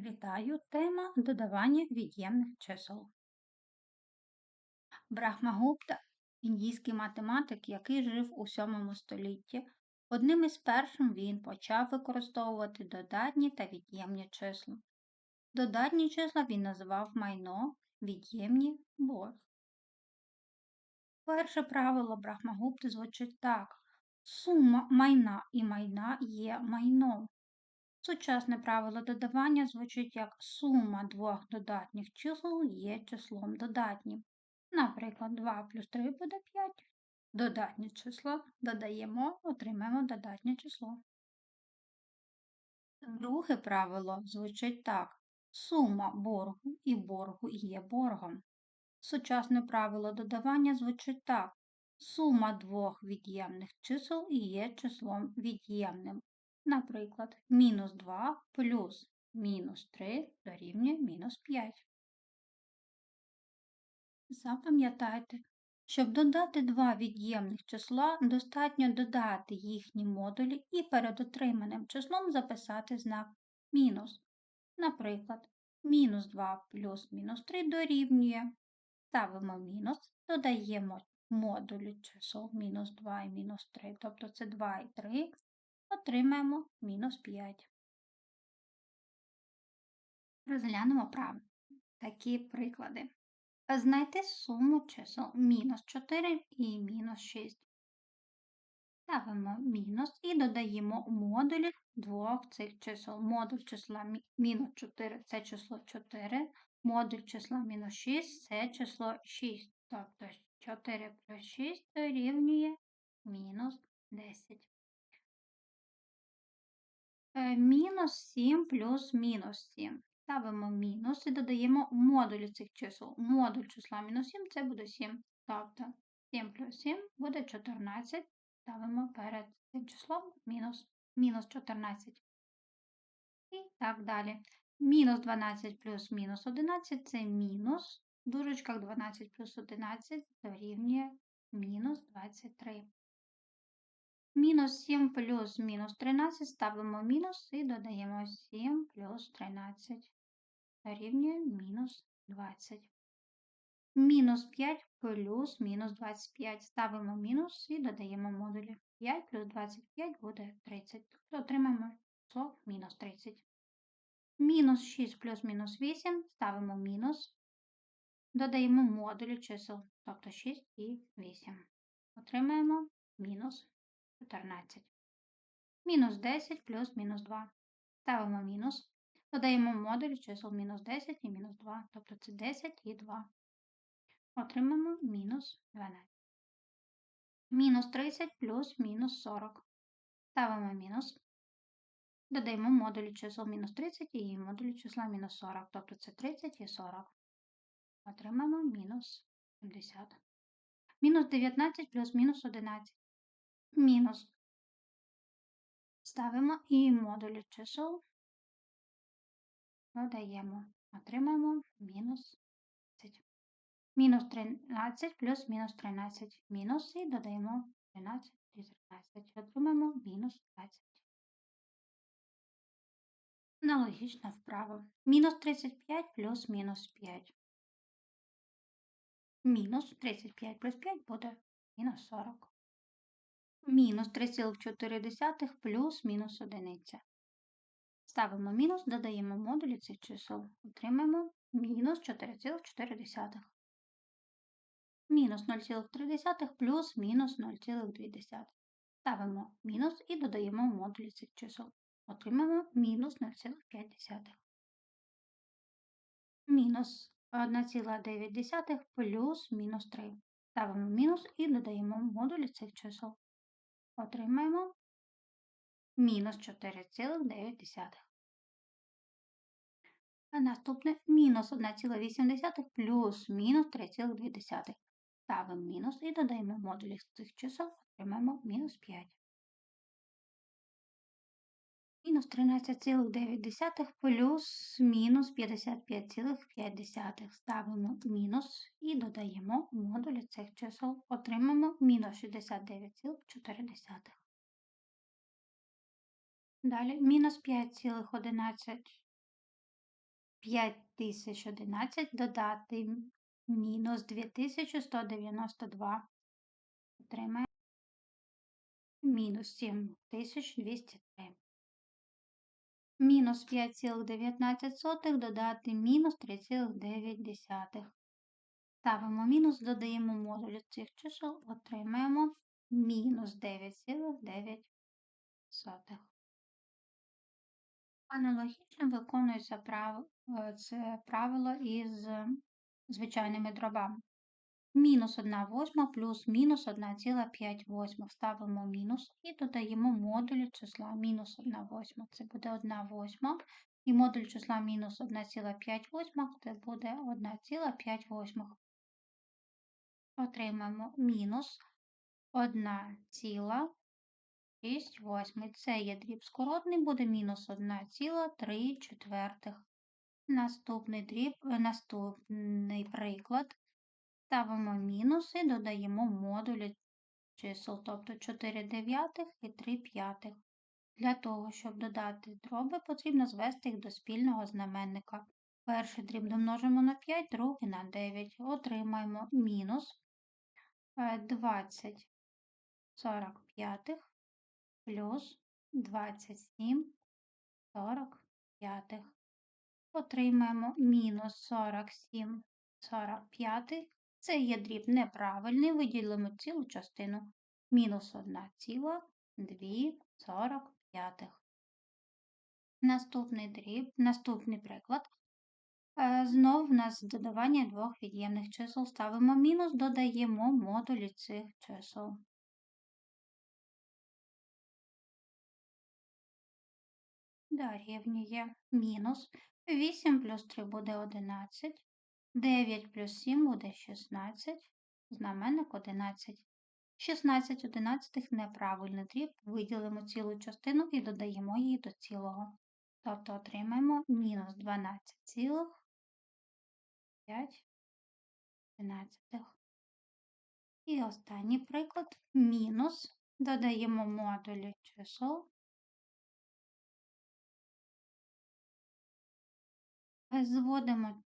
Вітаю! Тема додавання від'ємних чисел. Брахмагупта – індійський математик, який жив у 7 столітті. Одним із першим він почав використовувати додатні та від'ємні числа. Додатні числа він називав майно, від'ємні борг. Перше правило Брахмагупти звучить так: сума майна і майна є майном. Сучасне правило додавання звучить як сума двох додатніх чисел є числом додатнім. Наприклад, 2 плюс 3 буде 5. Додатнє число додаємо, отримаємо додатнє число. Друге правило звучить так: сума боргу і боргу є боргом. Сучасне правило додавання звучить так: сума двох від'ємних чисел є числом від'ємним. Наприклад, мінус 2 плюс мінус 3 дорівнює мінус 5. Запам'ятайте, щоб додати два від'ємних числа, достатньо додати їхні модулі і перед отриманим числом записати знак мінус. Наприклад, мінус 2 плюс мінус 3 дорівнює. Ставимо мінус, додаємо модулі чисел мінус 2 і мінус 3, тобто це 2 і 3, отримаємо мінус 5. Розглянемо право. Такі приклади. Знайти суму чисел мінус 4 і мінус 6. Ставимо мінус і додаємо модулі двох цих чисел. Модуль числа мінус 4 це число 4, модуль числа мінус 6 це число 6. Тобто 4 плюс 6 дорівнює мінус 10. Е, мінус 7 плюс мінус 7. Ставимо мінус і додаємо модулі цих чисел. Модуль числа мінус 7 це буде 7. Тобто 7 плюс 7 буде 14. Ставимо перед цим числом мінус, мінус 14. І так далі. Мінус 12 плюс мінус 11 це мінус. В дужечках 12 плюс 11 дорівнює мінус 23. Мінус 7 плюс мінус 13 ставимо мінус і додаємо 7 плюс 13 дорівнює мінус 20. Мінус 5 плюс мінус 25. Ставимо мінус і додаємо модулі. 5 плюс 25 буде 30. Тобто отримаємо число мінус 30. Мінус 6 плюс мінус 8 ставимо мінус. Додаємо модулі чисел, тобто 6 і 8. Отримаємо мінус 14. Мінус 10 плюс мінус 2. Ставимо мінус. Додаємо модуль чисел мінус 10 і мінус 2, тобто це 10 і 2. Отримаємо мінус 12. Мінус 30 плюс мінус 40. Ставимо мінус. Додаємо модулі чисел мінус 30 і модулі числа мінус 40, тобто це 30 і 40. Отримаємо мінус 70. Мінус 19 плюс мінус 11 мінус. Ставимо і модулі чисел додаємо. Отримаємо мінус 10. Мінус 13 плюс мінус 13. Мінус і додаємо 13 і 13. Отримаємо мінус 20. Аналогічно вправо. Мінус 35 плюс мінус 5. Мінус 35 плюс 5 буде мінус 40 мінус 3,4 плюс мінус 1. Ставимо мінус, додаємо модулі цих чисел. Отримаємо мінус 4,4. Мінус 0,3 плюс мінус 0,2. Ставимо мінус і додаємо модулі цих чисел. Отримаємо мінус 0,5. Мінус 1,9 плюс мінус 3. Ставимо мінус і додаємо модулі цих чисел отримаємо мінус 4,9. А наступне мінус 1,8 плюс мінус 3,2. Ставимо мінус і додаємо модулі з цих чисел, отримаємо мінус 5. Мінус 13,9 плюс мінус 55,5. Ставимо мінус і додаємо модулі цих чисел. Отримаємо мінус 69,4. Далі мінус 5,11 5011 додати мінус 2192. Отримаємо мінус 7203. Мінус 5,19 додати мінус 3,9. Ставимо мінус, додаємо модуль цих чисел, отримаємо мінус 9,9. Аналогічно виконується прав... е, це правило із звичайними дробами. Мінус 1 восьма плюс мінус 1,5 восьма. Ставимо мінус і додаємо модуль числа мінус 1 восьма. Це буде 1 восьма. І модуль числа мінус 1,5 восьмах це буде 1,5 восьмих. Отримаємо мінус 1,6 восьмих. Це є дріб скоротний, буде мінус 1,3 четвертих. Наступний дріб, е, наступний приклад. Ставимо мінуси, додаємо модулі чисел, тобто 4 дев'ятих і 3 п'ятих. Для того, щоб додати дроби, потрібно звести їх до спільного знаменника. Перший дріб домножимо на 5, другий на 9. Отримаємо мінус 20 45 плюс 27 45. Отримаємо мінус 47 45. Це є дріб неправильний, виділимо цілу частину. Мінус 1,245. Наступний дріб, наступний приклад. Е, знов в нас додавання двох від'ємних чисел. Ставимо мінус, додаємо модулі цих чисел. Дорівнює мінус 8 плюс 3 буде 11, 9 плюс 7 буде 16, знаменник 11. 16 одинадцятих неправильний дріб, виділимо цілу частину і додаємо її до цілого. Тобто отримаємо мінус 12,5 одинадцятих. І останній приклад мінус. Додаємо модулі чисел. Зводимо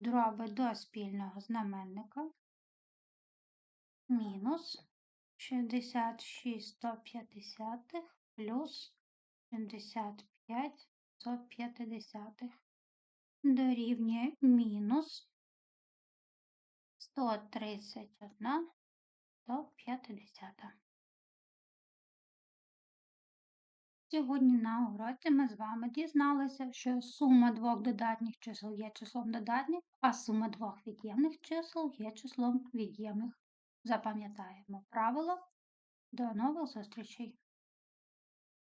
дроби до спільного знаменника. Мінус 66 150 плюс 75 150 дорівнює мінус 131 150. Сьогодні на уроці ми з вами дізналися, що сума двох додатніх чисел є числом додатніх, а сума двох від'ємних чисел є числом від'ємних. Запам'ятаємо правило. До нових зустрічей!